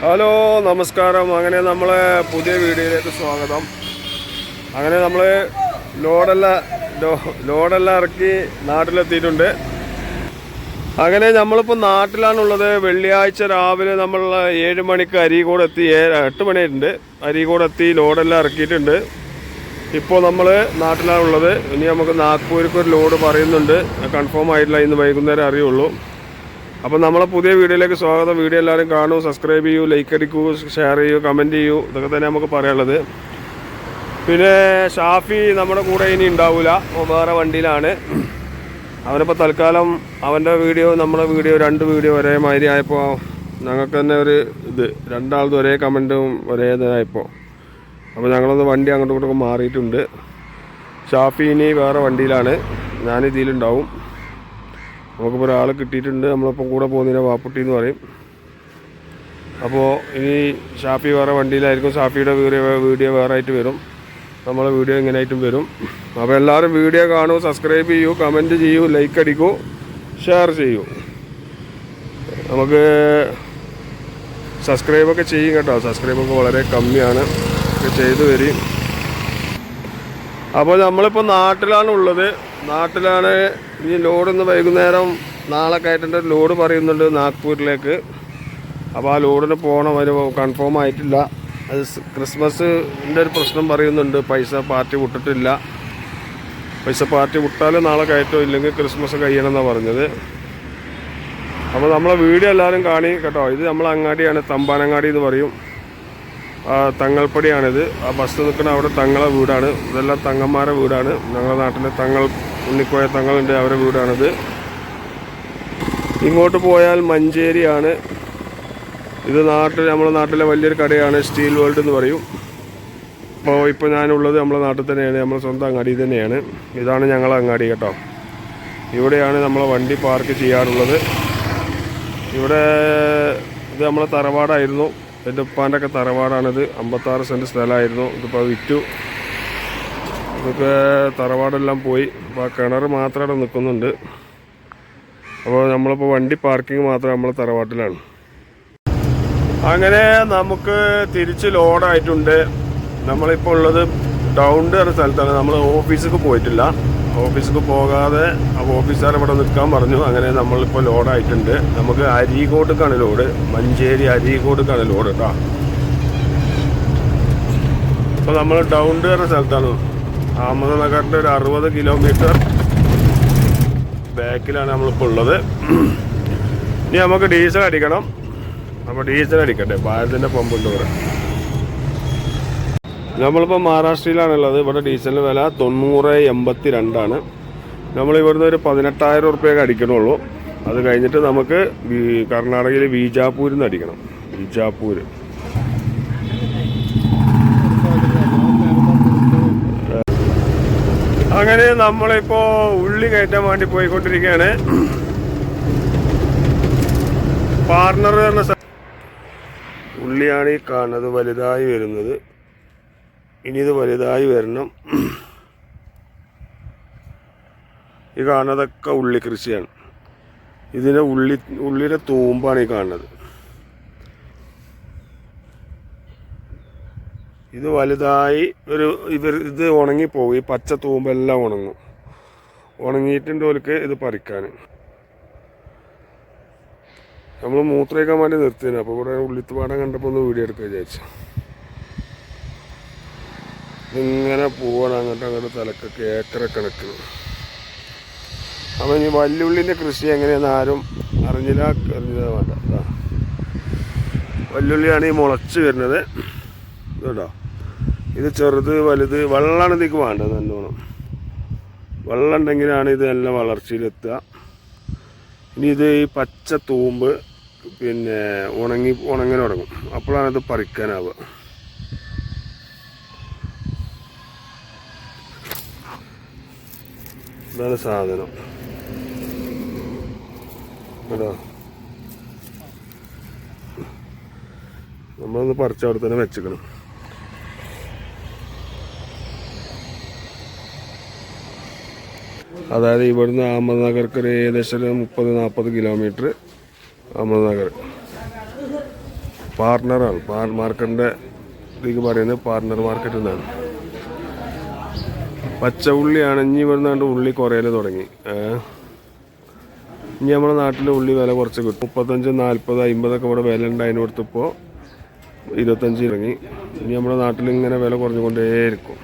Hello നമസ്കാരം. അങ്ങനെ നമ്മൾ പുതിയ വീഡിയോയിലേക്ക് സ്വാഗതം. അങ്ങനെ നമ്മൾ ലോഡെല്ലാം ലോഡെല്ലാം ഇറക്കി നാട്ടിലെത്തിയിട്ടുണ്ട്. അങ്ങനെ നമ്മളിപ്പോൾ നാട്ടിലാണുള്ളത്. വെള്ളിയാഴ്ച രാവിലെ നമ്മൾ ഏഴ് മണിക്ക് അരീകോട് എത്തി എട്ട് മണിയായിട്ടുണ്ട്. അരീകോട് എത്തി ലോഡെല്ലാം ഇറക്കിയിട്ടുണ്ട്. ഇപ്പോൾ നമ്മൾ നാട്ടിലാണുള്ളത്. ഇനി നമുക്ക് നാഗ്പൂർക്ക് ഒരു ലോഡ് പറയുന്നുണ്ട്. കൺഫേം ആയിട്ടില്ല ഇന്ന് വൈകുന്നേരം അറിയുള്ളൂ. അപ്പം നമ്മളെ പുതിയ വീഡിയോയിലേക്ക് സ്വാഗതം. വീഡിയോ എല്ലാവരും കാണൂ സബ്സ്ക്രൈബ് ചെയ്യൂ ലൈക്ക് അടിക്കൂ ഷെയർ ചെയ്യൂ കമന്റ് ചെയ്യൂ. ഇതൊക്കെ തന്നെ നമുക്ക് പറയാനുള്ളത്. പിന്നെ ഷാഫി നമ്മുടെ കൂടെ ഇനി ഉണ്ടാവില്ല വേറെ വണ്ടിയിലാണ്. അവനിപ്പോൾ തൽക്കാലം അവന്റെ വീഡിയോ നമ്മുടെ വീഡിയോ രണ്ട് വീഡിയോ ഒരേ മാതിരി ആയപ്പോൾ ഞങ്ങൾക്ക് തന്നെ ഒരു ഇത്. രണ്ടാളതും ഒരേ കമന്റും ഒരേ ഇതായപ്പോൾ അപ്പോൾ ഞങ്ങളൊന്ന് വണ്ടി അങ്ങോട്ടും ഇങ്ങോട്ടും മാറിയിട്ടുണ്ട്. ഷാഫി ഇനി വേറെ വണ്ടിയിലാണ്. ഞാൻ ഇതിലുണ്ടാവും നമുക്കിപ്പോൾ ഒരാൾ കിട്ടിയിട്ടുണ്ട് നമ്മളിപ്പോൾ കൂടെ പോകുന്നതിനെ വാപ്പുട്ടി എന്ന് പറയും. അപ്പോൾ ഇനി ഷാഫി വേറെ വണ്ടിയിലായിരിക്കും. ഷാഫിയുടെ വീഡിയോ വീഡിയോ വേറെ ആയിട്ട് വരും. നമ്മളെ വീഡിയോ ഇങ്ങനെ ആയിട്ടും വരും. അപ്പോൾ എല്ലാവരും വീഡിയോ കാണൂ സബ്സ്ക്രൈബ് ചെയ്യൂ കമന്റ് ചെയ്യൂ ലൈക്ക് അടിക്കൂ ഷെയർ ചെയ്യൂ. നമുക്ക് സബ്സ്ക്രൈബൊക്കെ ചെയ്യും കേട്ടോ. സബ്സ്ക്രൈബൊക്കെ വളരെ കമ്മിയാണ്. ചെയ്തു വരും. അപ്പോൾ നമ്മളിപ്പോൾ നാട്ടിലാണ് ഉള്ളത് നാട്ടിലാണ് ഈ ലോഡ് ഇന്ന് വൈകുന്നേരം നാളെ കയറ്റേണ്ട ഒരു ലോഡ് പറയുന്നുണ്ട് നാഗ്പൂരിലേക്ക്. അപ്പോൾ ആ ലോഡിന് പോകണം ഒരു കൺഫേം ആയിട്ടില്ല. അത് ക്രിസ്മസിന്റെ ഒരു പ്രശ്നം പറയുന്നുണ്ട്. പൈസ പാർട്ടി വിട്ടിട്ടില്ല. പൈസ പാർട്ടി വിട്ടാൽ നാളെ കയറ്റോ ഇല്ലെങ്കിൽ ക്രിസ്മസ് കഴിയണം എന്നാണ് പറഞ്ഞത്. അപ്പോൾ നമ്മളെ വീഡിയോ എല്ലാവരും കാണി കേട്ടോ ഇത് നമ്മളെ അങ്ങാടിയാണ് തമ്പാനങ്ങാടി എന്ന് പറയും. തങ്ങൾപ്പടിയാണിത് ആ ബസ് നിൽക്കുന്ന അവിടെ തങ്ങളെ വീടാണ്. ഇതെല്ലാം തങ്ങന്മാരെ വീടാണ്. ഞങ്ങളുടെ നാട്ടിലെ തങ്ങൾ ഉണ്ണിക്കോയ തങ്ങളുണ്ട് അവരുടെ വീടാണിത്. ഇങ്ങോട്ട് പോയാൽ മഞ്ചേരിയാണ്. ഇത് നാട്ടിൽ നമ്മുടെ നാട്ടിലെ വലിയൊരു കടയാണ് സ്റ്റീൽ വേൾഡ് എന്ന് പറയും. അപ്പോൾ ഇപ്പോൾ ഞാനുള്ളത് നമ്മുടെ നാട്ടിൽ തന്നെയാണ്. നമ്മുടെ സ്വന്തം അങ്ങാടി തന്നെയാണ്. ഇതാണ് ഞങ്ങളെ അങ്ങാടി കേട്ടോ. ഇവിടെയാണ് നമ്മളെ വണ്ടി പാർക്ക് ചെയ്യാറുള്ളത്. ഇവിടെ ഇത് നമ്മളെ തറവാടായിരുന്നു. എന്റെ ഉപ്പാന്റെ ഒക്കെ തറവാടാണിത്. അമ്പത്താറ് സെന്റ് സ്ഥലമായിരുന്നു. ഇതിപ്പോൾ വിറ്റു. ഇതൊക്കെ തറവാടെല്ലാം പോയി. ഇപ്പോൾ ആ കിണർ മാത്രം അവിടെ നിൽക്കുന്നുണ്ട്. അപ്പോൾ നമ്മളിപ്പോൾ വണ്ടി പാർക്കിംഗ് മാത്രം നമ്മളെ തറവാട്ടിലാണ്. അങ്ങനെ നമുക്ക് തിരിച്ച് ലോഡായിട്ടുണ്ട്. നമ്മളിപ്പോൾ ഉള്ളത് ഡൗണ്ട് സ്ഥലത്താണ്. നമ്മൾ ഓഫീസിലേക്ക് പോയിട്ടില്ല. ഓഫീസിലേക്ക് പോകാതെ ഓഫീസുകാർ ഇവിടെ നിൽക്കാൻ പറഞ്ഞു. അങ്ങനെ നമ്മളിപ്പോൾ ലോഡായിട്ടുണ്ട്. നമുക്ക് അരീക്കോട്ടേക്കാണ് ലോഡ്. മഞ്ചേരി അരീക്കോട്ടേക്കാണ് ലോഡ് കേട്ടോ അപ്പോൾ നമ്മൾ ഡൗൺ വരുന്ന സ്ഥലത്താണ്. അഹമ്മദ്നഗറിന്റെ ഒരു അറുപത് കിലോമീറ്റർ ബാക്കിലാണ് നമ്മളിപ്പോൾ ഉള്ളത്. ഇനി നമുക്ക് ഡീസൽ അടിക്കണം. അപ്പോൾ ഡീസൽ അടിക്കട്ടെ. ഭാരതിന്റെ പമ്പുണ്ട് ഇവിടെ. നമ്മളിപ്പോൾ മഹാരാഷ്ട്രയിലാണുള്ളത്. ഇവിടെ ഡീസലിന് വില തൊണ്ണൂറ് എൺപത്തി രണ്ടാണ് നമ്മൾ ഇവിടുന്ന് ഒരു പതിനെട്ടായിരം ഉറുപ്പ്യൊക്കെ അടിക്കണുള്ളൂ. അത് കഴിഞ്ഞിട്ട് നമുക്ക് കർണാടകയിൽ ബീജാപ്പൂരിൽ നിന്ന് അടിക്കണം. ബീജാപ്പൂർ അങ്ങനെ നമ്മളിപ്പോൾ ഉള്ളി കയറ്റാൻ വേണ്ടി പോയിക്കൊണ്ടിരിക്കുകയാണ്. പാർട്ണർ എന്ന ഉള്ളിയാണ് ഈ കാണുന്നത്. വലുതായി വരുന്നത്. ഇനി ഇത് വലുതായി വരണം. ഈ കാണുന്നതൊക്കെ ഉള്ളി കൃഷിയാണ്. ഇതിന്റെ ഉള്ളി ഉള്ളിയുടെ തൂമ്പാണ് ഈ കാണുന്നത്. ഇത് വലുതായി ഒരു ഇവർ ഇത് ഉണങ്ങിപ്പോകും. ഈ പച്ച തൂമ്പെല്ലാം ഉണങ്ങും. ഉണങ്ങിയിട്ടുണ്ട് ഓൽക്ക് ഇത് പറിക്കാൻ നമ്മൾ മൂത്രയൊക്കെ വേണ്ടി നിർത്തിയാണ് അപ്പോൾ ഇവിടെ ഉള്ളിത്തുപാടം കണ്ടപ്പോൾ ഒന്ന് വീഡിയോ എടുക്കുക വിചാരിച്ചു. ഇതിങ്ങനെ പോവാണ് അങ്ങോട്ട് അങ്ങോട്ട് തലക്കൊക്കെ ഏക്കറ കണക്കിന്. അപ്പം ഈ വല്ലുള്ളിന്റെ കൃഷി എങ്ങനെയാണെന്ന് ആരും അറിഞ്ഞില്ല അറിഞ്ഞില്ല വേണ്ട. വല്ലുള്ളിയാണ് ഈ മുളച്ച് വരുന്നത്. കേട്ടോ ഇത് ചെറുത് വലുത് വെള്ളമാണ് ഇതിക്ക് വേണ്ടത് നല്ലോണം. വെള്ളം ഉണ്ടെങ്കിലാണ് ഇത് നല്ല വളർച്ചയിലെത്തുക. ഇനി ഇത് ഈ പച്ച തൂമ്പ് പിന്നെ ഉണങ്ങി ഉണങ്ങാൻ തുടങ്ങും. അപ്പോഴാണ് ഇത് പറിക്കാനാവുക. ഇതാണ് സാധനം. കേട്ടോ നമ്മളൊന്ന് പറിച്ച അവിടെ തന്നെ വെച്ചേക്കണം. അതായത് ഇവിടുന്ന് അഹമ്മദ്നഗർക്ക് ഒരു ഏകദേശം മുപ്പത് നാൽപ്പത് കിലോമീറ്റർ അഹമ്മദ്നഗർ. പാർട്ണറാണ്. പാർ മാർക്കറ്റിന്റെ ഇതിക്ക് പറയുന്നത് പാർട്ണർ മാർക്കറ്റ് എന്നാണ്. പച്ച ഉള്ളിയാണ് ഇനി ഇവിടുന്നാണ്ട് ഉള്ളി കുറയൽ തുടങ്ങി. ഇനി നമ്മുടെ നാട്ടിലെ ഉള്ളി വില കുറച്ച് കിട്ടും. മുപ്പത്തഞ്ച് നാൽപ്പത് അമ്പതൊക്കെ ഇവിടെ വില ഉണ്ടായതിന് കൊടുത്തപ്പോൾ ഇരുപത്തഞ്ച് ഇറങ്ങി ഇനി നമ്മുടെ നാട്ടിൽ ഇങ്ങനെ വില കുറഞ്ഞുകൊണ്ടേയിരിക്കും.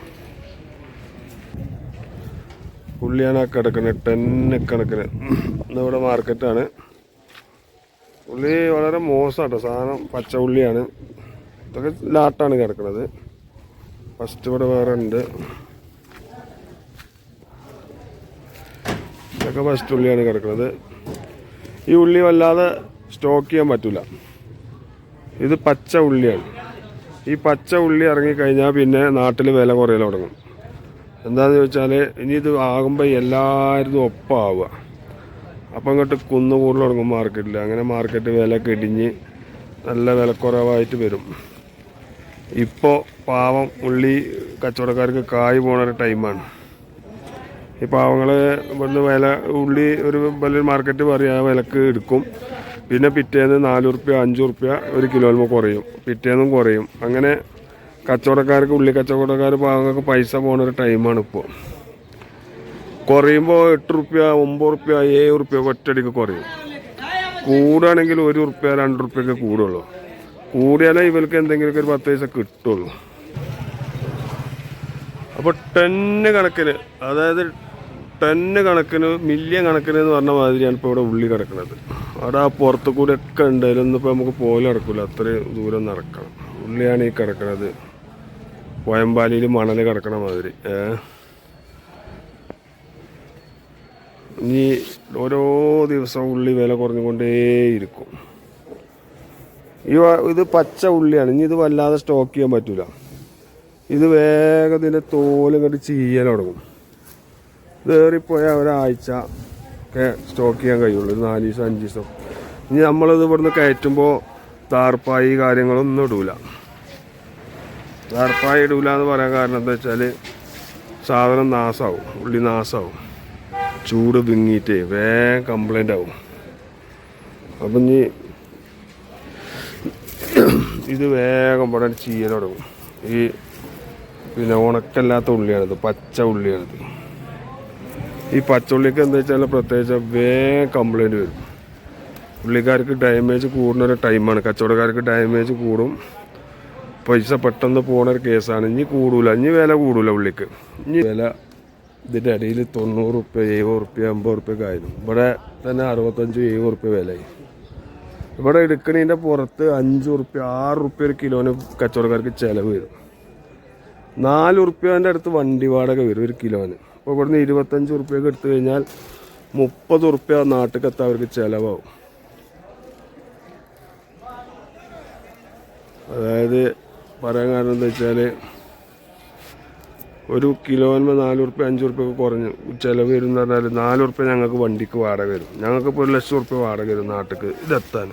ഉള്ളിയാണ് ആ കിടക്കുന്നത് ടെന്ന് കണക്കിന് ഇന്നിവിടെ മാർക്കറ്റാണ് ഉള്ളി വളരെ മോശമാട്ടോ സാധനം പച്ച ഉള്ളിയാണ് ഇതൊക്കെ ലാട്ടാണ് കിടക്കുന്നത് ഫസ്റ്റ് ഇവിടെ വേറെ ഉണ്ട്. ഇതൊക്കെ ഫസ്റ്റ് ഉള്ളിയാണ് കിടക്കുന്നത്. ഈ ഉള്ളി വല്ലാതെ സ്റ്റോക്ക് ചെയ്യാൻ പറ്റില്ല ഇത് പച്ച ഉള്ളിയാണ്. ഈ പച്ച ഉള്ളി ഇറങ്ങിക്കഴിഞ്ഞാൽ പിന്നെ നാട്ടിൽ വില കുറയൽ തുടങ്ങും. എന്താണെന്ന് ചോദിച്ചാൽ ഇനി ഇത് ആകുമ്പോൾ എല്ലാവരും ഒപ്പമാവുക അപ്പം ഇങ്ങോട്ട് കുന്നു കൂടുതൽ തുടങ്ങും മാർക്കറ്റിൽ അങ്ങനെ മാർക്കറ്റ് വില കിടിഞ്ഞ് നല്ല വിലക്കുറവായിട്ട് വരും. ഇപ്പോൾ പാവം ഉള്ളി കച്ചവടക്കാർക്ക് കായ് പോണ ഒരു ടൈമാണ് ഈ പാവങ്ങൾ ഇവിടുന്ന് വില ഉള്ളി ഒരു വലിയൊരു മാർക്കറ്റ് പറയും ആ വിലക്ക് എടുക്കും. പിന്നെ പിറ്റേന്ന് നാല് റുപ്യ അഞ്ച് റുപ്യ ഒരു കിലോയിൽ കുറയും. പിറ്റേന്നും കുറയും. അങ്ങനെ കച്ചവടക്കാർക്ക് ഉള്ളി കച്ചവടക്കാർ പാവങ്ങൾക്ക് പൈസ പോകുന്ന ഒരു ടൈമാണ് ഇപ്പോൾ കുറയുമ്പോൾ എട്ട് റുപ്യ ഒമ്പത് റുപ്യ ഏഴ് റുപ്യ ഒറ്റടിക്ക് കുറയും. കൂടുകയാണെങ്കിൽ ഒരു റുപ്യ രണ്ട് റുപ്യൊക്കെ കൂടുള്ളൂ. കൂടിയാലേ ഇവർക്ക് എന്തെങ്കിലുമൊക്കെ ഒരു പത്ത് പൈസ കിട്ടുള്ളൂ. അപ്പോൾ ടെന്ന് കണക്കിന് അതായത് ടെന്ന് കണക്കിന് മില്യൺ കണക്കിന് എന്ന് പറഞ്ഞ മാതിരിയാണ് ഇപ്പോൾ ഇവിടെ ഉള്ളി കിടക്കുന്നത്. അവിടെ ആ പുറത്ത് കൂടെ ഒക്കെ ഉണ്ടായാലും ഒന്നും ഇപ്പോൾ നമുക്ക് പോലും നടക്കില്ല അത്രയും ദൂരം നടക്കണം. ഉള്ളിയാണ് ഈ കിടക്കുന്നത് പോയമ്പാലിയിൽ മണൽ കിടക്കണ മാതിരി. ഇനി ഓരോ ദിവസവും ഉള്ളി വില കുറഞ്ഞുകൊണ്ടേയിരിക്കും. ഈ ഇത് പച്ച ഉള്ളിയാണ്. ഇനി ഇത് വല്ലാതെ സ്റ്റോക്ക് ചെയ്യാൻ പറ്റില്ല ഇത് വേഗം ഇതിന്റെ തോൽ കണ്ട് ചീയൽ തുടങ്ങും ഇതേറിപ്പോയാൽ ഒരാഴ്ച ഒക്കെ സ്റ്റോക്ക് ചെയ്യാൻ കഴിയുള്ളൂ. ഒരു നാല് ദിവസം അഞ്ച് ദിവസം. ഇനി നമ്മളിത് ഇവിടുന്ന് കയറ്റുമ്പോൾ താർപ്പായി കാര്യങ്ങളൊന്നും ഇടൂല. താർപ്പായി ഇടൂല എന്ന് പറയാൻ കാരണം എന്താ വെച്ചാൽ സാധനം നാശമാവും ഉള്ളി നാശമാവും ചൂട് വിങ്ങിയിട്ട് വേഗം കംപ്ലൈന്റ് ആവും. അപ്പം ഇനി ഇത് വേഗം ഇവിടെ ചീയൽ തുടങ്ങും ഈ പിന്നെ ഉണക്കല്ലാത്ത ഉള്ളിയാണിത്. പച്ച ഉള്ളിയാണിത്. ഈ പച്ചുള്ളിക്ക് എന്താ വെച്ചാൽ പ്രത്യേകിച്ച് വേഗം കംപ്ലൈന്റ് വരും. ഉള്ളിക്കാർക്ക് ഡാമേജ് കൂടുന്ന ഒരു ടൈമാണ് കച്ചവടക്കാർക്ക് ഡാമേജ് കൂടും. പൈസ പെട്ടെന്ന് ഒരു കേസാണ് ഇനി കൂടൂല. ഇനി വില കൂടൂല ഉള്ളിക്ക് ഇനി വില ഇതിന്റെ ഇടയിൽ തൊണ്ണൂറ് റുപ്യ എഴുപത് റുപ്യ അമ്പത് റുപ്യൊക്കെ ആയിരുന്നു. ഇവിടെ തന്നെ അറുപത്തഞ്ച് എഴുപത് റുപ്യ വിലയായി. ഇവിടെ എടുക്കണതിന്റെ പുറത്ത് അഞ്ച് റുപ്യ ആറ് റുപ്യ ഒരു കിലോന് കച്ചവടക്കാർക്ക് ചിലവ് വരും. നാല് റുപ്യന്റെ അടുത്ത് വണ്ടി വാടക വരും ഒരു കിലോന്. അപ്പോൾ ഇവിടുന്ന് ഇരുപത്തഞ്ച് ഉറുപ്പ്യൊക്കെ എടുത്തു കഴിഞ്ഞാൽ മുപ്പത് ഉറുപ്പ്യ നാട്ടിലെത്താൻ അവർക്ക് ചിലവാകും. അതായത് പറയാൻ കാരണം എന്താ വെച്ചാൽ ഒരു കിലോന് നാല് ഉറുപ്പ്യ അഞ്ച് ഉറുപ്പ്യ ഒക്കെ കുറഞ്ഞു ചിലവ് വരും എന്ന് പറഞ്ഞാൽ നാല് ഉറുപ്പ്യ ഞങ്ങൾക്ക് വണ്ടിക്ക് വാടക വരും. ഞങ്ങൾക്കിപ്പോൾ ഒരു ലക്ഷം ഉറുപ്പ്യ വാടക വരും നാട്ടിക്ക് ഇതെത്താൻ.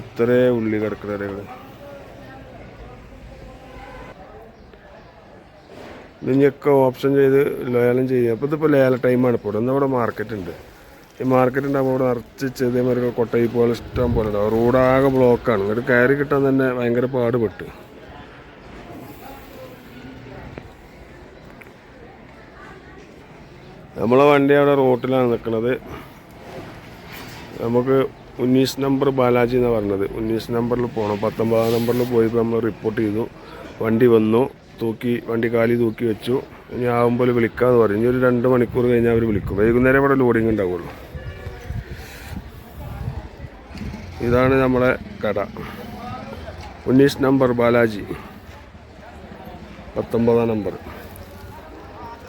എത്ര ഉള്ളി കിടക്കണ ഇനിയൊക്കെ ഓപ്ഷൻ ചെയ്ത് ലേലം ചെയ്യുക. അപ്പോൾ ഇതിപ്പോൾ ലേല ടൈമാണ് ഇപ്പോൾ ഇവിടെ ഇവിടെ മാർക്കറ്റ് ഉണ്ട്. ഈ മാർക്കറ്റ് ഉണ്ടാകുമ്പോൾ ഇവിടെ നിറച്ച് ചെറിയ കൊട്ടയി പോലെ ഇഷ്ടം പോലെ ഉണ്ടാവും റോഡാകെ ബ്ലോക്കാണ് ഇങ്ങോട്ട് കയറി കിട്ടാൻ തന്നെ ഭയങ്കര പാടുപെട്ട്. നമ്മളെ വണ്ടി അവിടെ റോട്ടിലാണ് നിൽക്കുന്നത് നമുക്ക് ഉന്നീസ് നമ്പർ ബാലാജി എന്നാണ് പറഞ്ഞത്. ഉന്നീസ് നമ്പറിൽ പോകണം പത്തൊമ്പതാം നമ്പറിൽ പോയപ്പോൾ നമ്മൾ റിപ്പോർട്ട് ചെയ്തു. വണ്ടി വന്നു. തൂക്കി വണ്ടി കാലി തൂക്കി വെച്ചു. ഇനി ആകുമ്പോൾ വിളിക്കാന്ന് പറഞ്ഞു. ഇനി ഒരു രണ്ട് മണിക്കൂർ കഴിഞ്ഞാൽ അവർ വിളിക്കും. വൈകുന്നേരം ഇവിടെ ലോഡിങ് ഉണ്ടാവുള്ളൂ. ഇതാണ് നമ്മളെ കട. ഉന്നീസ് നമ്പർ ബാലാജി. പത്തൊമ്പതാം നമ്പർ.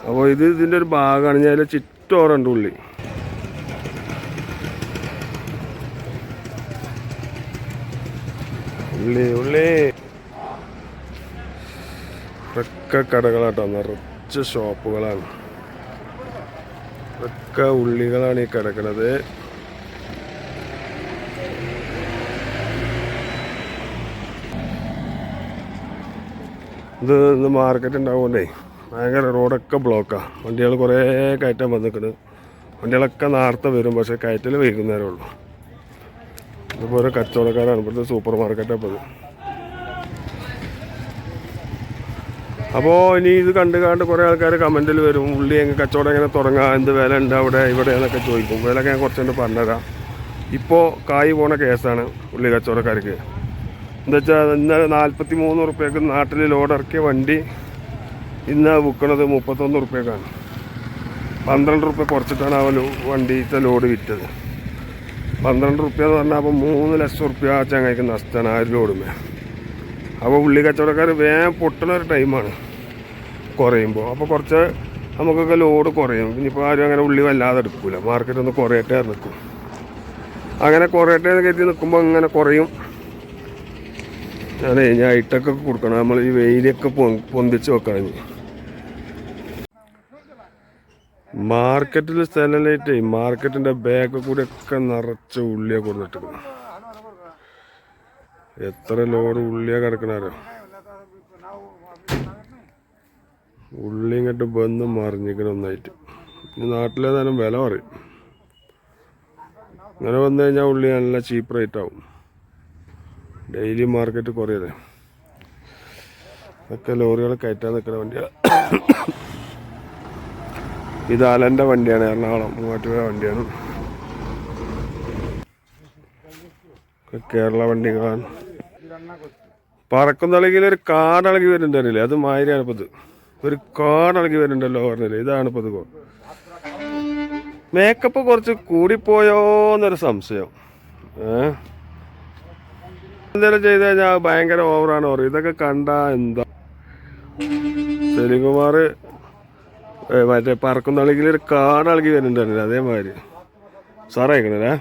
അപ്പോൾ ഇത് ഇതിന്റെ ഒരു ഭാഗമാണ്. ഞാൻ അതിൽ ചിറ്റോറുണ്ട് ഉള്ളി. ഉള്ളി ഉള്ളി. ഒക്കെ കടകളാട്ടോ നിറച്ച് ഷോപ്പുകളാണ്. ഒക്കെ ഉള്ളികളാണ് ഈ കിടക്കുന്നത്. ഇത് ഇന്ന് മാർക്കറ്റ് ഉണ്ടാവുകൊണ്ടേ ഭയങ്കര റോഡൊക്കെ ബ്ലോക്കാണ് വണ്ടികൾ കുറേ കയറ്റാൻ വന്നിക്കണ്. വണ്ടികളൊക്കെ നേരത്തെ വരും പക്ഷേ കയറ്റൽ വൈകുന്നേരമുള്ളൂ ഇതിപ്പോൾ ഓരോ കച്ചവടക്കാരാണ് ഇപ്പോഴത്തെ സൂപ്പർ മാർക്കറ്റാണ് ഇപ്പോൾ ഇത് അപ്പോൾ ഇനി ഇത് കണ്ട് കണ്ട് കുറേ ആൾക്കാർ കമന്റിൽ വരും. ഉള്ളി എങ്ങനെ കച്ചവടം എങ്ങനെ തുടങ്ങാം? എന്ത് വില ഉണ്ട് അവിടെ? ഇവിടെ എന്നൊക്കെ ചോദിക്കും. വിലയൊക്കെ ഞാൻ കുറച്ചുകൊണ്ട് പറഞ്ഞുതരാം. ഇപ്പോൾ കായ് പോണ കേസാണ് ഉള്ളി കച്ചവടക്കാർക്ക്. എന്താ വെച്ചാൽ ഇന്നലെ നാൽപ്പത്തി മൂന്ന് റുപ്യക്ക് നാട്ടിൽ ലോഡ് ഇറക്കിയ വണ്ടി ഇന്ന് വിൽക്കണത് മുപ്പത്തൊന്ന് റുപ്യക്കാണ്. പന്ത്രണ്ട് റുപ്യ കുറച്ചിട്ടാണ് അവൻ വണ്ടിയിലത്തെ ലോഡ് വിറ്റത്. പന്ത്രണ്ട് എന്ന് പറഞ്ഞാൽ അപ്പോൾ മൂന്ന് ലക്ഷം ആ ചങ്ങായിക്ക് നഷ്ടമാണ് ആ ഒരു ലോഡുമേ അപ്പോൾ ഉള്ളി കച്ചവടക്കാർ വേഗം പൊട്ടണ ഒരു ടൈമാണ് കുറയുമ്പോൾ അപ്പോൾ കുറച്ച് നമുക്കൊക്കെ ലോഡ് കുറയും. ഇനിയിപ്പോൾ ആരും അങ്ങനെ ഉള്ളി വല്ലാതെ എടുക്കില്ല മാർക്കറ്റ് ഒന്ന് കുറയട്ടെ നിൽക്കും അങ്ങനെ കുറയട്ടെ എന്ന് കരുതി നിൽക്കുമ്പോൾ അങ്ങനെ കുറയും. അതെ ഞാൻ ഇട്ടൊക്കെ കൊടുക്കണം. നമ്മൾ ഈ വെയിലൊക്കെ പൊന്തിച്ച് വെക്കണം മാർക്കറ്റിൽ സ്ഥലം ലൈറ്റ് മാർക്കറ്റിന്റെ ബാക്ക് കൂടെ ഒക്കെ നിറച്ച് ഉള്ളിയെ കൊടുത്തിട്ടുണ്ട് എത്ര ലോഡ് ഉള്ളിയാ കിടക്കണാരോ ഉള്ളി ഇങ്ങോട്ട് ബന്ന് മറിഞ്ഞിക്കണം ഒന്നായിട്ട്. ഇനി നാട്ടിലേതായാലും വില പറയും. അങ്ങനെ വന്നു കഴിഞ്ഞാൽ ഉള്ളി നല്ല ചീപ്പ് റേറ്റ് ആവും. ഡെയിലി മാർക്കറ്റ് കുറയല്ലേ? ഒക്കെ ലോറികൾ കയറ്റാൻ നിൽക്കുന്ന വണ്ടിയാണ് ഇത് അലന്റെ വണ്ടിയാണ് എറണാകുളം മൂവാറ്റുപുഴ വണ്ടിയാണ് ഒക്കെ കേരള വണ്ടികളാണ് പറക്കുന്നിളകിൽ ഒരു കാടിളകി വരുന്നുണ്ടല്ലേ അത് മാതിരിയാണ് ഇപ്പത്. ഒരു കാടിളകി വരുന്നുണ്ടല്ലോ പറഞ്ഞില്ലേ? ഇതാണ് ഇപ്പം. ഇത് മേക്കപ്പ് കുറച്ച് കൂടിപ്പോയോ എന്നൊരു സംശയം. ഏ? എന്തെങ്കിലും ചെയ്ത് കഴിഞ്ഞാൽ ഭയങ്കര ഓവറാണ് പറയും. ഇതൊക്കെ കണ്ട എന്താ? സെലികുമാർ മറ്റേ പറക്കുന്നിളകിൽ ഒരു കാടിളകി വരുന്നുണ്ടല്ലേ അതേമാതിരി. സാറേ അയക്കണേ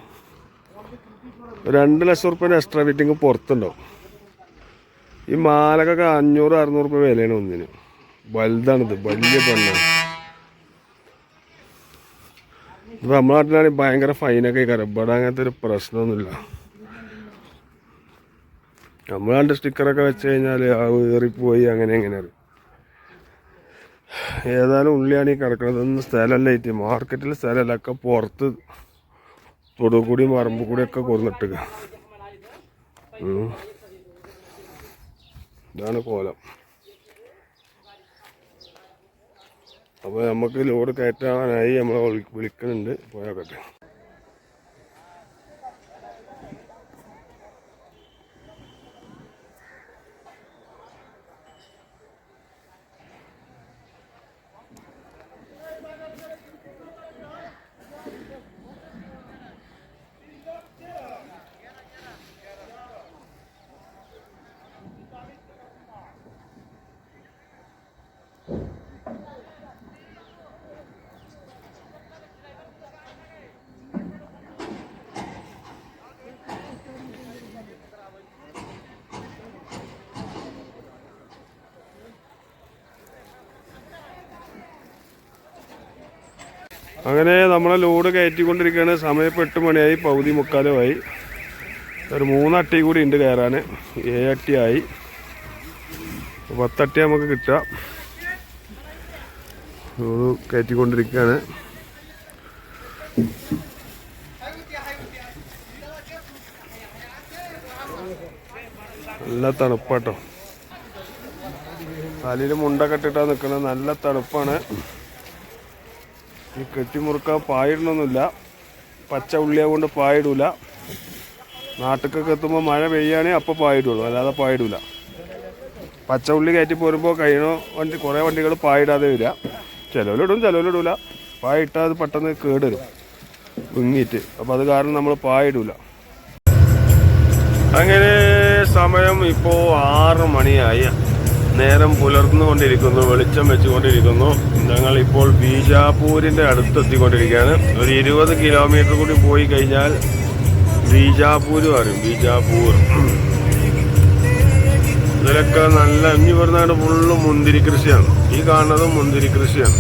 രണ്ട് ലക്ഷം റുപ്യേന്റെ എക്സ്ട്രാ ഫിറ്റിങ് പുറത്തുണ്ടാവും. ഈ മാലക്കൊക്കെ അഞ്ഞൂറ് അറുന്നൂറ് റുപ്യ വിലയാണ് ഒന്നിന്. വലുതാണിത് വലിയ പെണ്ണാണ്. ഇപ്പൊ നമ്മുടെ നാട്ടിലാണെങ്കിൽ ഭയങ്കര ഫൈനൊക്കെ കയറും ഇവിടെ അങ്ങനത്തെ ഒരു പ്രശ്നമൊന്നുമില്ല. നമ്മളാണ്ട് സ്റ്റിക്കറൊക്കെ വെച്ച് കഴിഞ്ഞാൽ ഏറിപ്പോയി അങ്ങനെ എങ്ങനെയാണ് ഏതായാലും ഉള്ളിയാണ് ഈ കിടക്കുന്നത് സ്ഥലമല്ല ഇറ്റ് മാർക്കറ്റിൽ സ്ഥലമല്ല. ഒക്കെ പുറത്ത് തൊടുകൂടിയും പറമ്പ് കൂടിയൊക്കെ കൊന്നിട്ടുക ഇതാണ് കോലം. അപ്പോൾ നമുക്ക് ലോഡ് കയറ്റാനായി നമ്മളെ വിളിക്കുന്നുണ്ട്. പോയാക്കട്ടെ അങ്ങനെ നമ്മളെ ലോഡ് കയറ്റിക്കൊണ്ടിരിക്കുകയാണ് സമയം ഇപ്പോൾ എട്ട് മണിയായി പകുതി മുക്കാലുമായി. ഒരു മൂന്നട്ടി കൂടി ഉണ്ട് കയറാൻ ഏഴട്ടിയായി. പത്തട്ടി നമുക്ക് കിട്ടുക. ലോഡ് കയറ്റിക്കൊണ്ടിരിക്കുകയാണ് നല്ല തണുപ്പാട്ടോ. തലയിൽ മുണ്ടൊക്കെ ഇട്ടിട്ടാണ് നിൽക്കുന്നത് നല്ല തണുപ്പാണ്. ഈ കെട്ടിമുറുക്ക പായിടണമെന്നില്ല പച്ച ഉള്ളിയാകൊണ്ട് പായിടൂല. നാട്ടിലൊക്കെ എത്തുമ്പോൾ മഴ പെയ്യുകയാണെങ്കിൽ അപ്പോൾ പായിടുള്ളൂ. അല്ലാതെ പായിടൂല. പച്ച ഉള്ളി കയറ്റി പോരുമ്പോൾ കഴിയണോ വണ്ടി കുറേ വണ്ടികൾ പായിടാതെ വരിക. ചിലവിലിടും ചിലവിലിടൂല. പായിട്ടാൽ അത് പെട്ടെന്ന് കേടുവരും. വിങ്ങിയിട്ട്. അപ്പോൾ അത് കാരണം നമ്മൾ പായിടൂല. അങ്ങനെ സമയം ഇപ്പോൾ ആറ് മണിയായി. നേരം പുലർന്നുകൊണ്ടിരിക്കുന്നു വെളിച്ചം വെച്ചുകൊണ്ടിരിക്കുന്നു. ഞങ്ങൾ ഇപ്പോൾ ബീജാപൂരിന്റെ അടുത്തെത്തിക്കൊണ്ടിരിക്കുകയാണ്. ഒരു ഇരുപത് കിലോമീറ്റർ കൂടി പോയി കഴിഞ്ഞാൽ ബീജാപൂർ പറയും ബീജാപൂർ. ഇതിലൊക്കെ നല്ല ഇനി പറഞ്ഞാണ്ട് ഫുള്ള് മുന്തിരി കൃഷിയാണ്. ഈ കാണുന്നത് മുന്തിരി കൃഷിയാണ്.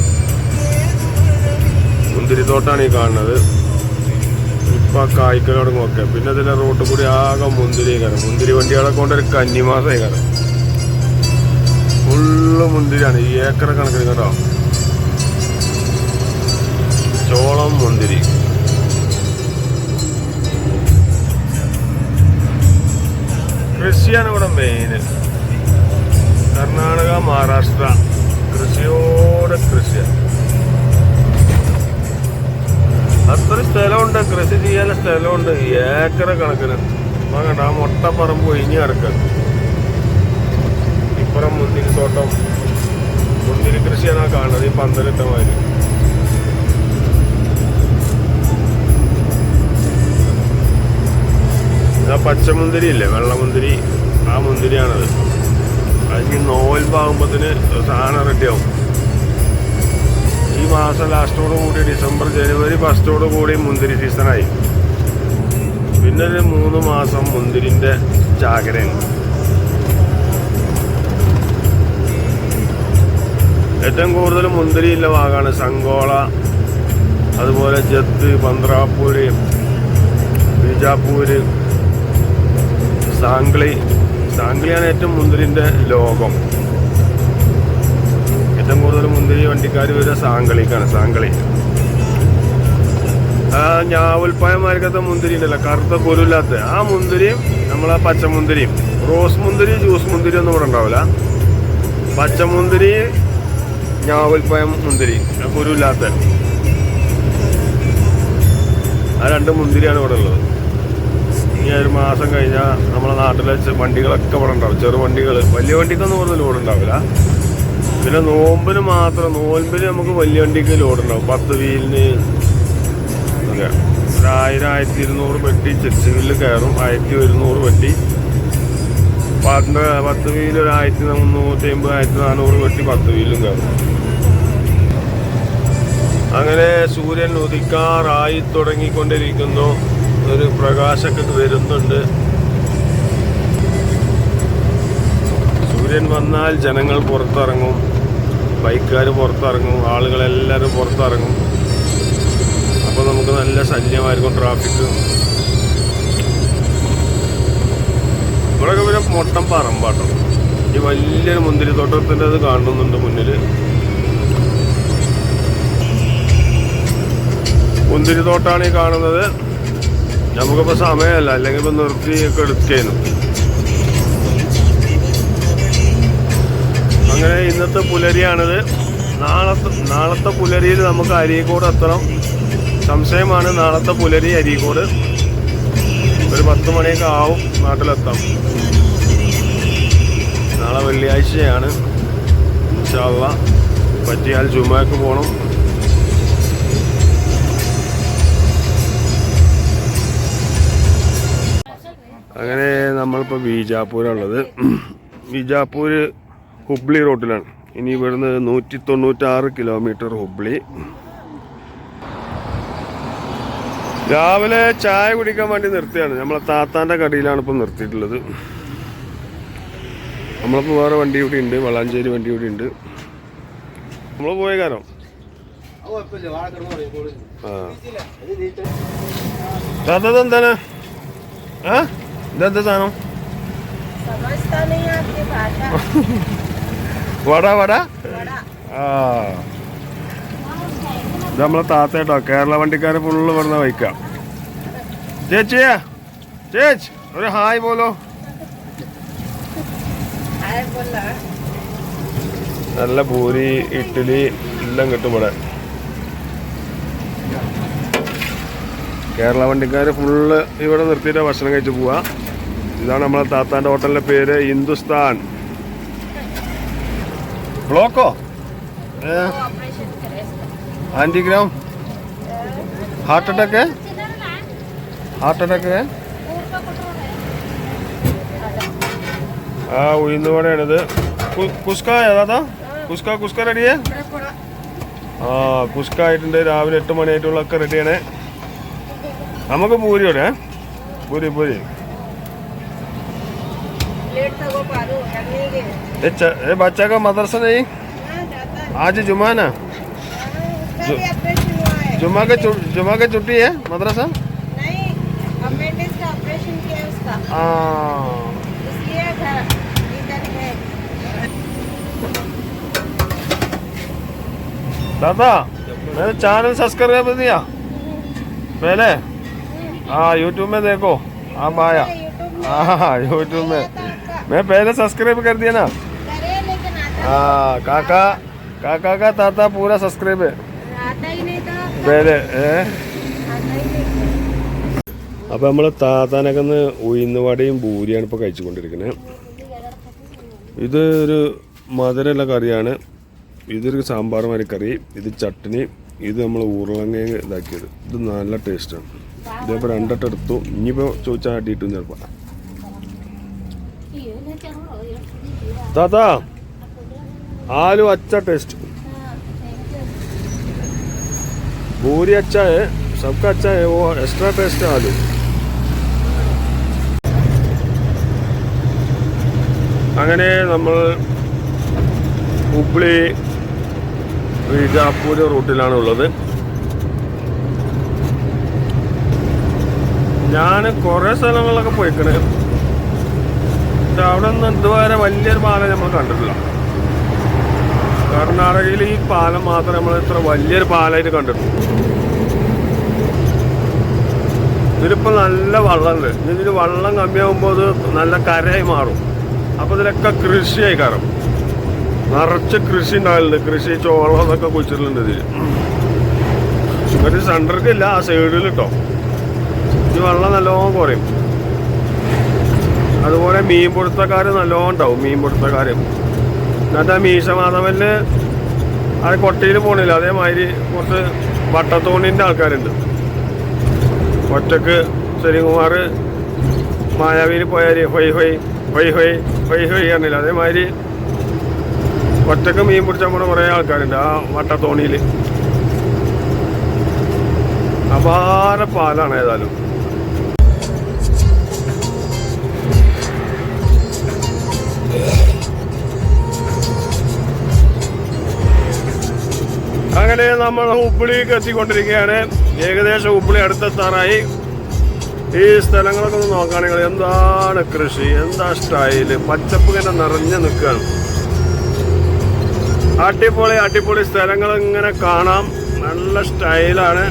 മുന്തിരിത്തോട്ടാണ് ഈ കാണുന്നത്. ഇപ്പൊ ഒക്കെ. പിന്നെ ഇതിലെ റോട്ടിൽ കൂടി ആകെ മുന്തിരി കയറും മുന്തിരി വണ്ടികളെ കൊണ്ടൊരു കന്നിമാസമായി കയറും ഫുള്ള് മുന്തിരിയാണ്. ഈ ഏക്കർ കണക്കിന് കേട്ടോ. ചോളം മുന്തിരി. കൃഷിയാണ് ഇവിടെ മെയിന് കർണാടക മഹാരാഷ്ട്ര. കൃഷിയോടെ കൃഷിയാണ് അത്ര സ്ഥലമുണ്ട്. കൃഷി ചെയ്യാൻ സ്ഥലമുണ്ട്. ഏക്കറ കണക്കിന്. കണ്ട ആ മുട്ടപ്പറമ്പ് ഇനി കിടക്കുക ഇപ്പുറം മുന്തിരി തോട്ടം മുന്തിരി കൃഷിയാണ് ആ കാണുന്നത് ഈ പന്തലിട്ട ഇതാ ആ പച്ചമുന്തിരി ഇല്ലേ വെള്ളമുന്തിരി. ആ മുന്തിരിയാണത്. അതിന് നോൽപ്പാകുമ്പത്തിന് സാധനം റെഡിയാവും ഈ മാസം ലാസ്റ്റോട് കൂടി ഡിസംബർ ജനുവരി ഫസ്റ്റോട് കൂടി മുന്തിരി സീസണായി പിന്നെ ഒരു മൂന്ന് മാസം മുന്തിരിന്റെ ജാഗ്രതയാണ് ഏറ്റവും കൂടുതൽ മുന്തിരിയുള്ള ഭാഗമാണ്. സങ്കോള അതുപോലെ ജത്ത് പന്ത്രാപ്പൂര് ബീജാപ്പൂര് സാംഗ്ലി. സാംഗ്ലിയാണ് ഏറ്റവും മുന്തിരിന്റെ ലോകം. ഏറ്റവും കൂടുതൽ മുന്തിരി വണ്ടിക്കാർ വരിക സാംഗ്ലിക്കാണ് സാംഗ്ലി ആ ഞാവൽപ്പായമാർക്കത്തെ മുന്തിരി ഉണ്ടല്ലോ കറുത്ത കുരുല്ലാത്ത ആ മുന്തിരിയും നമ്മളെ പച്ചമുന്തിരിയും. റോസ് മുന്തിരി ജ്യൂസ് മുന്തിരി ഒന്നും ഇവിടെ ഉണ്ടാവില്ല. പച്ചമുന്തിരി ഞാവൽപ്പായം മുന്തിരി. കുരുവില്ലാത്ത. ആ രണ്ട് മുന്തിരിയാണ് ഇവിടെ ഉള്ളത്. ഇനി ഒരു മാസം കഴിഞ്ഞാൽ നമ്മളെ നാട്ടിലെ വണ്ടികളൊക്കെ ഇവിടെ ഉണ്ടാവും. ചെറു വണ്ടികൾ വലിയ വണ്ടിക്കൊന്നും കൂടുതൽ ലോഡ് ഉണ്ടാവില്ല. പിന്നെ നോമ്പിന് മാത്രം നോമ്പിന് നമുക്ക് വലിയ വണ്ടിക്ക് ലോഡ് ഉണ്ടാവും. പത്ത് വീലിന് ഒരു ആയിരം ആയിരത്തി ഇരുന്നൂറ് പെട്ടി ചെച്ച് വീലിൽ കയറും. ആയിരത്തി ഒരുന്നൂറ് പെട്ടി. പത്ത് പത്ത് വീൽ ഒരു ആയിരത്തി മുന്നൂറ്റി അമ്പത് ആയിരത്തി നാനൂറ് വെട്ടി പത്ത് വീലും കയറും. അങ്ങനെ സൂര്യൻ ഉദിക്കാറായി തുടങ്ങിക്കൊണ്ടിരിക്കുന്നു. ഒരു പ്രകാശമൊക്കെ വരുന്നുണ്ട്. സൂര്യൻ വന്നാൽ ജനങ്ങൾ പുറത്തിറങ്ങും. ബൈക്കുകാർ പുറത്തിറങ്ങും. ആളുകളെല്ലാവരും പുറത്തിറങ്ങും. അപ്പോൾ നമുക്ക് നല്ല ശല്യമായിരിക്കും ട്രാഫിക് ഇവിടെയൊക്കെ പിന്നെ മൊട്ടം പറമ്പാട്ടോ. ഈ വലിയൊരു മുന്തിരി തോട്ടത്തിന്റെ അത് കാണുന്നുണ്ട് മുന്നിൽ മുന്തിരി തോട്ടാണ് ഈ കാണുന്നത്. നമുക്കിപ്പോൾ സമയമല്ല. അല്ലെങ്കിൽ ഇപ്പം നിർത്തിയൊക്കെ എടുക്കേനു. അങ്ങനെ ഇന്നത്തെ പുലരിയാണിത്. നാളത്തെ നാളത്തെ പുലരിയിൽ നമുക്ക് അരീക്കോട് എത്തണം. സംശയമാണ് നാളത്തെ പുലരി അരീക്കോട്. ഒരു പത്ത് മണിയൊക്കെ ആവും നാട്ടിലെത്താം നാളെ വെള്ളിയാഴ്ചയാണ്. ഇൻഷാല്ല പറ്റിയാൽ ജുമാക്ക് പോകണം അങ്ങനെ നമ്മളിപ്പോൾ ബീജാപ്പൂരുള്ളത്. ബീജാപ്പൂർ ഹുബ്ലി റോട്ടിലാണ്. ഇനി ഇവിടുന്ന് നൂറ്റി തൊണ്ണൂറ്റാറ് കിലോമീറ്റർ ഹുബ്ലി. രാവിലെ ചായ കുടിക്കാൻ വേണ്ടി നിർത്തിയാണ്. നമ്മളെ താത്താന്റെ കടയിലാണ് ഇപ്പൊ നിർത്തിയിട്ടുള്ളത്. നമ്മളിപ്പോ വേറെ വണ്ടി കൂടി ഉണ്ട് വളാഞ്ചേരി വണ്ടി കൂടി ഉണ്ട്. നമ്മൾ പോയ കാരണം താത്ത എന്താണ് ഇതെന്താ സാധനം? വട? വട. ആ. ഇത് നമ്മളെ താത്തേട്ടോ കേരള വണ്ടിക്കാരെ ഫുള്ള് വരുന്ന ബൈക്കാണ് ചേച്ചിയാ ചേച്ചി ഒരു ഹായ് പോലോ നല്ല പൂരി ഇഡ്ഡലി എല്ലാം കിട്ടും ഇവിടെ. കേരള വണ്ടിക്കാർ ഫുള്ള് ഇവിടെ നിർത്തിയിട്ട് ഭക്ഷണം കഴിച്ച് പോവാ. ഇതാണ് നമ്മളെ താത്താന്റെ ഹോട്ടലിന്റെ പേര് ഹിന്ദുസ്ഥാൻ. ബ്ലോക്കോ? ഏ? ആൻറ്റിഗ്രാം ഹാർട്ട് അറ്റാക്ക് ഹാർട്ട് അറ്റാക്ക് ആ ഉഴുന്നുവടയാണിത് കു- കുസ്ക ഏതാ കുസ്ക കുസ്ക റെഡിയേ ആ കുസ്ക ആയിട്ടുണ്ട് രാവിലെ എട്ട് മണിയായിട്ടുള്ളതൊക്കെ റെഡിയാണ് നമുക്ക് പൂരി ഇവിടെ പൂരി പൂരി प्लेट तो वो पारू करने के ए च- ए बच्चा का मदरसा नहीं ना जाता है आज जुमा ना जुम्मा के जुमा के छुट्टी है मदरसा? दादा मैंने चैनल सब्सक्राइब कर दिया पहले? हाँ यूट्यूब में देखो अब आया। हाँ, हाँ यूट्यूब में। मैं पहले सब्सक्राइब कर दिया ना। हाँ काका काका का ताता पूरा सब्सक्राइब है। വേറെ അപ്പോൾ നമ്മൾ താത്താനകന്ന് ഉഴുന്നുവടയും ഭൂരിയാണ് ഇപ്പൊ കഴിച്ചുകൊണ്ടിരിക്കുന്നത് ഇത് ഒരു മധുരമുള്ള കറിയാണ്. ഇതൊരു സാമ്പാർ മാതിരി കറി. ഇത് ചട്നി. ഇത് നമ്മൾ ഉരുളങ്ങ ഇതാക്കിയത്. ഇത് നല്ല ടേസ്റ്റാണ് ഇതേപോലെ രണ്ടെട്ടം എടുത്തു. ഇനിയിപ്പോ ചോദിച്ചാൽ അടിയിട്ടും ചിലപ്പോൾ താത്താ ആലു അച്ച ടേസ്റ്റ് पूरी अच्छा है सबका अच्छा है वो एक्स्ट्रा टेस्ट है आलू അങ്ങനെ നമ്മൾ ഹുബ്ലി ബീജാപ്പൂർ റൂട്ടിലാണ് ഉള്ളത് ഞാൻ കുറേ സ്ഥലങ്ങളിലൊക്കെ പോയിക്കണ് പക്ഷെ അവിടെ നിന്ന് ഇതുവരെ വലിയൊരു പാലം നമ്മൾ കണ്ടിട്ടില്ല കർണാടകയിൽ ഈ പാലം മാത്രം നമ്മൾ ഇത്ര വലിയൊരു പാലമായിട്ട് കണ്ടിട്ടുണ്ട് ഇതിലിപ്പോൾ നല്ല വള്ളമുണ്ട് ഇതിൽ വള്ളം കമ്മിയാകുമ്പോൾ അത് നല്ല കരയായി മാറും. അപ്പോൾ ഇതിലൊക്കെ കൃഷിയായി കയറും. നിറച്ച് കൃഷി ഉണ്ടാകലുണ്ട്. കൃഷി ചോളം എന്നൊക്കെ കുഴിച്ചിട്ടുണ്ട് ഇതിൽ ഒരു സെന്റർക്ക് ഇല്ല ആ സൈഡിൽ കേട്ടോ ഈ വെള്ളം നല്ലോണം കുറയും. അതുപോലെ മീൻ പൊടുത്തക്കാർ നല്ലോണം ഉണ്ടാവും മീൻ പിടുത്തക്കാർ എന്നിട്ട് മീശ മാധവന് അത് കൊട്ടയിൽ പോണില്ല. അതേമാതിരി കുറച്ച് വട്ടത്തോണിന്റെ ആൾക്കാരുണ്ട്. ഒറ്റയ്ക്ക് ശ്രീകുമാർ മായാവിയിൽ പോയാൽ ഹൊയ് ഹൊയ് ഹൊയ് ഹൊയ് ഹൊയ് ഹൊയ് അറിയില്ല അതേമാതിരി ഒറ്റയ്ക്ക് മീൻ പിടിച്ചാൽ കൂടെ കുറേ ആൾക്കാരുണ്ട് ആ വട്ടത്തോണിയിൽ അപാര പാലാണ് ഏതായാലും. അങ്ങനെ നമ്മൾ ഹുബ്ലിക്ക് എത്തിക്കൊണ്ടിരിക്കുകയാണ് ഏകദേശം ഹുബ്ലി അടുത്തെത്താറായി. ഈ സ്ഥലങ്ങളൊക്കെ ഒന്ന് നോക്കുകയാണെങ്കിൽ എന്താണ് കൃഷി? എന്താ സ്റ്റൈൽ? പച്ചപ്പ് ഇങ്ങനെ നിറഞ്ഞു നിൽക്കുകയാണ്. അടിപൊളി അടിപൊളി സ്ഥലങ്ങൾ ഇങ്ങനെ കാണാം. നല്ല സ്റ്റൈലാണ്.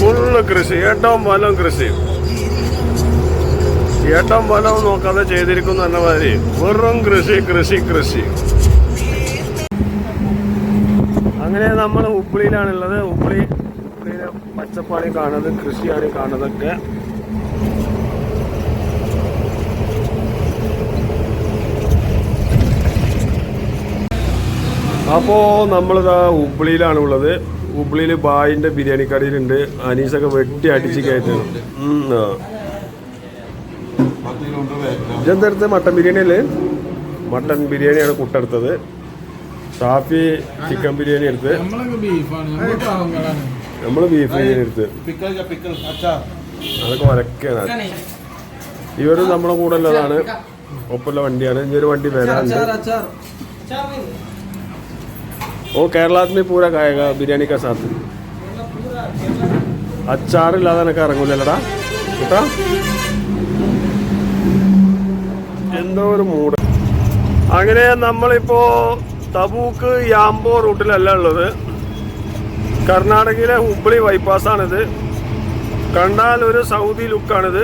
ഫുള്ള് കൃഷി. ഏറ്റവും ഫലം കൃഷി. ഏറ്റവും ഫലം നോക്കാതെ ചെയ്തിരിക്കുന്നു എന്ന മാതിരി വെറും കൃഷി കൃഷി കൃഷി. അങ്ങനെ നമ്മൾ ഉപ്പിളിയിലാണുള്ളത്. ഉപ്പിളി ഉപ്പിളിയിലെ പച്ചപ്പാണ് കാണുന്നത് കൃഷിയാണ് കാണുന്നതൊക്കെ. അപ്പോൾ നമ്മളിതാ ഉബ്ലിയിലാണ് ഉള്ളത് ഉബ്ലിയിൽ ബായിന്റെ ബിരിയാണി കടയിലുണ്ട് അനീസൊക്കെ വെട്ടി അടിച്ച് കയറ്റണം. ഇതെന്തെടുത്ത് മട്ടൻ ബിരിയാണി അല്ലേ മട്ടൻ ബിരിയാണിയാണ് കുട്ടെടുത്തത്. ഷാഫി ചിക്കൻ ബിരിയാണി എടുത്ത്. നമ്മൾ ബീഫ് ബിരിയാണി എടുത്ത്. അതൊക്കെ വരക്കാണ്. ഇവരും നമ്മളെ കൂടെ ഉള്ളതാണ്. ഒപ്പമുള്ള വണ്ടിയാണ്. ഇനി ഒരു വണ്ടി വരാനുണ്ട്. ഓ കേരളത്തിന് പൂര കായക ബിരിയാണി കാ സാത്ത് അച്ചാറില്ലാതെ എനിക്ക് ഇറങ്ങൂലല്ലടാ. കേട്ടാ? എന്തോ ഒരു മൂട് അങ്ങനെ നമ്മളിപ്പോ തബൂക്ക് യാംബോ റൂട്ടിലല്ല ഉള്ളത്. കർണാടകയിലെ ഹുബ്ലി ബൈപ്പാസാണിത്. കണ്ടാൽ ഒരു സൗദി ലുക്കാണിത്.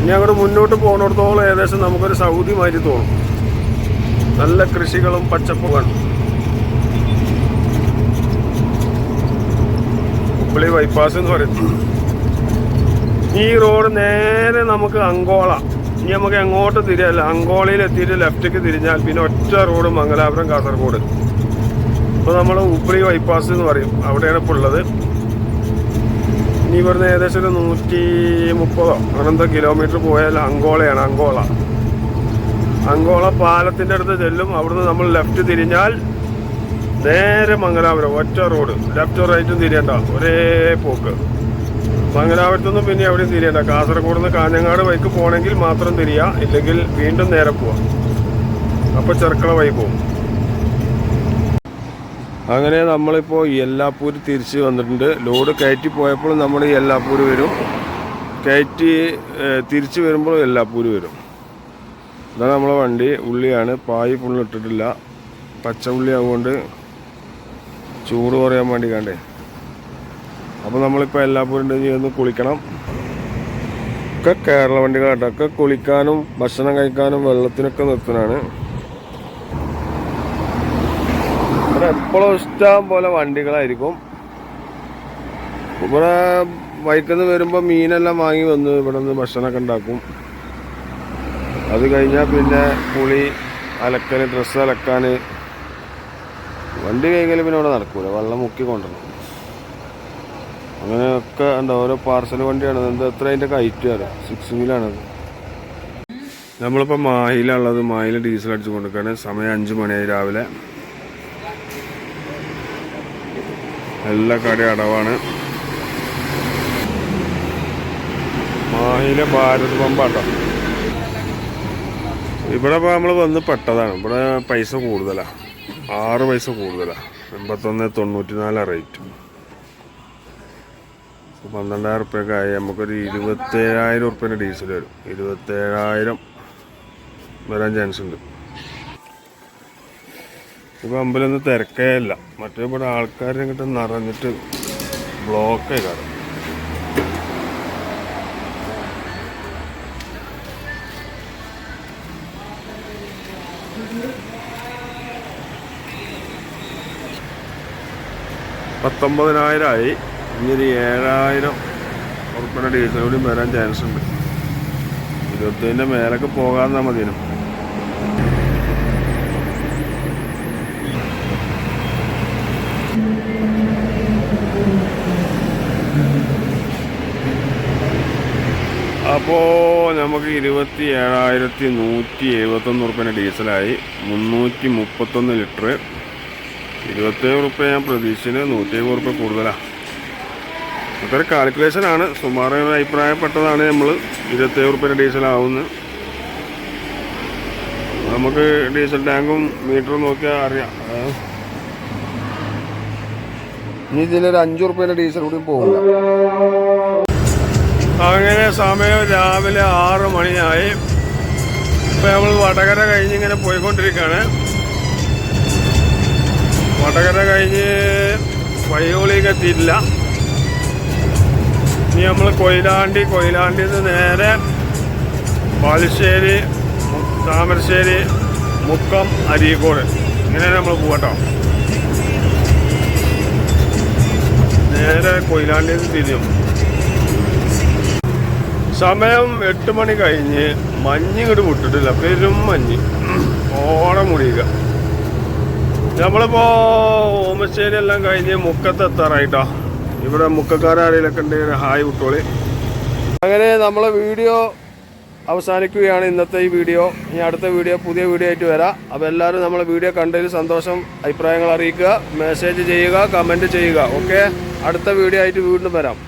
ഇനി അങ്ങോട്ട് മുന്നോട്ട് പോകുന്നിടത്തോളം ഏകദേശം നമുക്കൊരു സൗദി മാതിരി തോന്നും. നല്ല കൃഷികളും പച്ചപ്പുമാണ് ഹുബ്ലി ബൈപ്പാസ് എന്ന് പറയും. ഈ റോഡ് നേരെ നമുക്ക് അങ്കോള. ഇനി നമുക്ക് എങ്ങോട്ട് തിരിയല്ല അങ്കോളയിൽ എത്തിയിട്ട് ലെഫ്റ്റിക്ക് തിരിഞ്ഞാൽ പിന്നെ ഒറ്റ റോഡ് മംഗലാപുരം കാസർഗോഡ്. അപ്പോൾ നമ്മൾ ഹുബ്ലി ബൈപ്പാസ് എന്ന് പറയും. അവിടെയാണ് ഇപ്പോൾ ഉള്ളത്. ഇനി ഇവിടുന്ന് ഏകദേശം ഒരു നൂറ്റി മുപ്പതോ അങ്ങനത്തെ കിലോമീറ്റർ പോയാൽ അങ്കോളയാണ് അങ്കോള. അങ്കോള പാലത്തിന്റെ അടുത്ത് ചെല്ലും. അവിടുന്ന് നമ്മൾ ലെഫ്റ്റ് തിരിഞ്ഞാൽ നേരെ മംഗലാപുരം ഒറ്റ റോഡ് ലെഫ്റ്റും റൈറ്റും തിരിയണ്ട. ഒരേ പോക്ക്. മംഗലാപുരത്തുനിന്നും പിന്നെ എവിടെയും തിരിയണ്ട കാസർഗോഡ് നിന്ന് കാഞ്ഞങ്ങാട് വൈക്ക് പോകണമെങ്കിൽ മാത്രം തിരിയുക ഇല്ലെങ്കിൽ വീണ്ടും നേരെ പോവാം. അപ്പോൾ ചെറുക്കള വഴി പോവും. അങ്ങനെ നമ്മളിപ്പോൾ യെല്ലാപ്പൂര് തിരിച്ച് വന്നിട്ടുണ്ട്. ലോഡ് കയറ്റി പോയപ്പോൾ നമ്മൾ യെല്ലാപ്പൂര് വരും. കയറ്റി തിരിച്ചു വരുമ്പോൾ യെല്ലാപ്പൂർ വരും. ഇതാണ് നമ്മളെ വണ്ടി. ഉള്ളിയാണ്. പായി ഫുള്ളിട്ടിട്ടില്ല പച്ച ഉള്ളി ആവുകൊണ്ട് ചൂട് കുറയാൻ വേണ്ടി കണ്ടേ. അപ്പോൾ നമ്മളിപ്പോൾ എല്ലാപ്പൂരും ചെയ്യുന്നു കുളിക്കണം. ഒക്കെ കേരള വണ്ടികളാട്ടോ. ഒക്കെ കുളിക്കാനും ഭക്ഷണം കഴിക്കാനും വെള്ളത്തിനൊക്കെ നിർത്തുന്നതാണ്. ഇവിടെ എപ്പോഴും ഇഷ്ടം പോലെ വണ്ടികളായിരിക്കും. ഇവിടെ വൈക്കുന്ന് വരുമ്പോൾ മീനെല്ലാം വാങ്ങി വന്ന് ഇവിടെ നിന്ന് ഭക്ഷണമൊക്കെ ഉണ്ടാക്കും. അത് കഴിഞ്ഞാൽ പിന്നെ കുളി അലക്കൽ ഡ്രസ്സ് അലക്കാൻ വണ്ടി കൈകൽ പിന്നെ ഇവിടെ നടക്കൂല. വെള്ളം മുക്കി കൊണ്ടുവരണം. അങ്ങനെയൊക്കെ എന്താ ഓരോ പാർസൽ വണ്ടിയാണ്. എന്താ എത്ര അതിന്റെ കയറ്റ് അറിയാം സിക്സ് വീലാണത് നമ്മളിപ്പോൾ മാഹിയിലുള്ളത് മാഹിയിൽ ഡീസൽ അടിച്ച് കൊണ്ടിരിക്കുകയാണ് സമയം അഞ്ച് മണിയായി രാവിലെ. എല്ലാ കട അടവാണ്. മാഹിയിലെ ഭാരത് പമ്പാട്ടോ ഇവിടെ ഇപ്പോൾ നമ്മൾ വന്ന് പെട്ടതാണ്. ഇവിടെ പൈസ കൂടുതലാണ് ആറ് പൈസ കൂടുതലാണ് എൺപത്തൊന്ന് തൊണ്ണൂറ്റി നാല് റേറ്റ് പന്ത്രണ്ടായിരം റുപ്യൊക്കെ ആയി. നമുക്കൊരു ഇരുപത്തേഴായിരം റുപ്യേന്റെ ഡീസൽ വരും. ഇരുപത്തേഴായിരം വരാൻ ചാൻസ് ഉണ്ട്. ഇപ്പം അമ്പലമൊന്നും തിരക്കേ ഇല്ല. മറ്റേ ഇവിടെ ആൾക്കാരെ ഇങ്ങോട്ട് നിറഞ്ഞിട്ട് ബ്ലോക്കേ കാണും. പത്തൊമ്പതിനായിരമായി ഇനി ഒരു ഏഴായിരം ഉറുപ്പിയുടെ ഡീസൽ കൂടി വരാൻ ചാൻസ് ഉണ്ട്. ഇരുപത്തിന്റെ മേലൊക്കെ പോകാമെന്നാൽ മതിനും അപ്പോൾ നമുക്ക് ഇരുപത്തി ഏഴായിരത്തി നൂറ്റി എഴുപത്തൊന്ന് ഉറുപ്പിന്റെ ഡീസലായി. മുന്നൂറ്റി മുപ്പത്തൊന്ന് ലിറ്റർ ഇരുപത്തേഴ് റുപ്യ ഞാൻ പ്രതീക്ഷിച്ചത് നൂറ്റി എഴുപത് റുപ്യ കൂടുതലാണ് ഒരു കാൽക്കുലേഷൻ ആണ്. സുമാർ അഭിപ്രായപ്പെട്ടതാണ് നമ്മൾ ഇരുപത്തേഴ് റുപ്യ ഡീസൽ ആവുന്ന. നമുക്ക് ഡീസൽ ടാങ്കും മീറ്ററും നോക്കിയാൽ അറിയാം? ഇനി ഇതിലൊരു അഞ്ച് റുപ്യേന്റെ ഡീസൽ കൂടി പോകില്ല അങ്ങനെ സമയം രാവിലെ ആറ് മണിയായി. ഇപ്പം നമ്മൾ വടകര കഴിഞ്ഞ് ഇങ്ങനെ പോയിക്കൊണ്ടിരിക്കുകയാണ് വടകര കഴിഞ്ഞ് വയ്യോളിക്ക് എത്തിയിട്ടില്ല. ഇനി നമ്മൾ കൊയിലാണ്ടി കൊയിലാണ്ടിയിൽ നിന്ന് നേരെ ബാലുശ്ശേരി താമരശ്ശേരി മുക്കം അരീക്കോട്. ഇങ്ങനെ നമ്മൾ പോകട്ടോ നേരെ കൊയിലാണ്ടിയിൽ നിന്ന് തിരിയും. സമയം എട്ട് മണി കഴിഞ്ഞ് മഞ്ഞ് ഇങ്ങോട്ട് വിട്ടിട്ടില്ല. പെരും മഞ്ഞ്. ഓടം മുടിയുക നമ്മളിപ്പോ ഓമശ്ശേരി എല്ലാം കഴിഞ്ഞ് മുക്കത്ത് എത്താറായിട്ടോ ഇവിടെ മുക്കക്കാരാരെയൊക്കെ ഉണ്ടെങ്കിൽ ഹായ് വിട്ടോളി അങ്ങനെ നമ്മളെ വീഡിയോ അവസാനിക്കുകയാണ് ഇന്നത്തെ ഈ വീഡിയോ. ഇനി അടുത്ത വീഡിയോ പുതിയ വീഡിയോ ആയിട്ട് വരാം. അപ്പോൾ എല്ലാവരും നമ്മളെ വീഡിയോ കണ്ടതിൽ സന്തോഷം. അഭിപ്രായങ്ങൾ അറിയിക്കുക. മെസ്സേജ് ചെയ്യുക കമന്റ് ചെയ്യുക. ഓക്കെ അടുത്ത വീഡിയോ ആയിട്ട് വീണ്ടും വരാം.